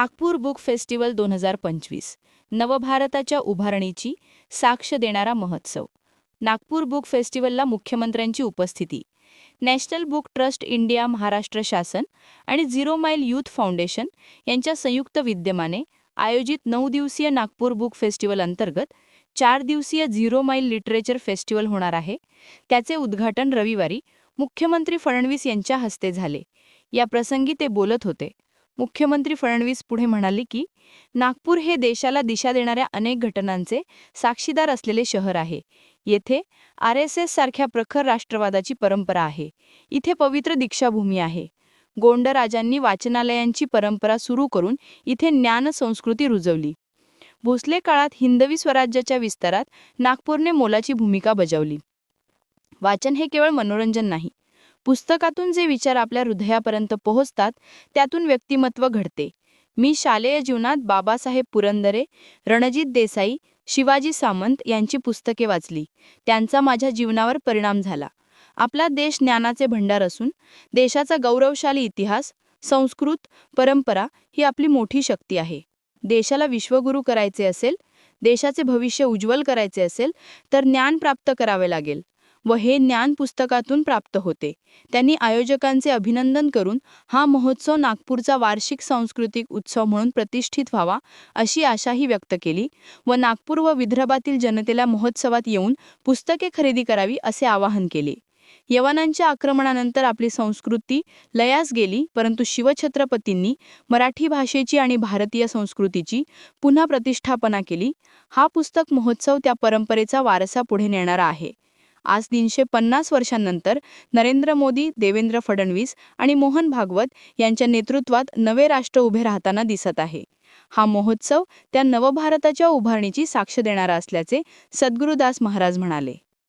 Nagpur book festival दोन हजार पंचवीस नवभारताच्या उभारणीची साक्ष देणारा महोत्सव. नागपूर बुक फेस्टिवलला मुख्यमंत्र्यांची उपस्थिती. National book trust India Maharashtra शासन आणि झिरो माईल यूथ फाउंडेशन यांच्या संयुक्त विद्यमाने आयोजित नऊ दिवसीय नागपूर बुक फेस्टिवल अंतर्गत चार दिवसीय झिरो माईल लिटरेचर फेस्टिवल होणार आहे. त्याचे उद्घाटन रविवारी मुख्यमंत्री फडणवीस यांच्या हस्ते झाले. या प्रसंगी ते बोलत होते. मुख्यमंत्री फडणवीस पुढे म्हणाले की नागपूर हे देशाला दिशा देणाऱ्या अनेक घटनांचे साक्षीदार असलेले शहर आहे. येथे आर एस एस सारख्या प्रखर राष्ट्रवादाची परंपरा आहे. इथे पवित्र दीक्षाभूमी आहे. गोंडराजांनी वाचनालयांची परंपरा सुरू करून इथे ज्ञान संस्कृती रुजवली. भोसले काळात हिंदवी स्वराज्याच्या विस्तारात नागपूरने मोलाची भूमिका बजावली. वाचन हे केवळ मनोरंजन नाही पुस्तकातून जे विचार आपल्या हृदयापर्यंत पोहोचतात त्यातून व्यक्तिमत्व घडते. मी शालेय जीवनात बाबासाहेब पुरंदरे रणजित देसाई शिवाजी सामंत यांची पुस्तके वाचली. त्यांचा माझ्या जीवनावर परिणाम झाला. आपला देश ज्ञानाचे भंडार असून देशाचा गौरवशाली इतिहास संस्कृत परंपरा ही आपली मोठी शक्ती आहे. देशाला विश्वगुरू करायचे असेल देशाचे भविष्य उज्ज्वल करायचे असेल तर ज्ञान प्राप्त करावे लागेल. व हे ज्ञान पुस्तकातून प्राप्त होते. त्यांनी आयोजकांचे अभिनंदन करून हा महोत्सव नागपूरचा वार्षिक सांस्कृतिक उत्सव म्हणून प्रतिष्ठित व्हावा अशी आशाही व्यक्त केली व नागपूर व विदर्भातील जनतेला महोत्सवात येऊन पुस्तके खरेदी करावी असे आवाहन केले. यवनांच्या आक्रमणानंतर आपली संस्कृती लयास गेली परंतु शिवछत्रपतींनी मराठी भाषेची आणि भारतीय संस्कृतीची पुन्हा प्रतिष्ठापना केली. हा पुस्तक महोत्सव त्या परंपरेचा वारसा पुढे नेणारा आहे. आज तीनशे पन्नास वर्षांनंतर नरेंद्र मोदी देवेंद्र फडणवीस आणि मोहन भागवत यांच्या नेतृत्वात नवे राष्ट्र उभे राहताना दिसत आहे. हा महोत्सव त्या नवभारताच्या उभारणीची साक्ष देणारा असल्याचे सद्गुरुदास महाराज म्हणाले.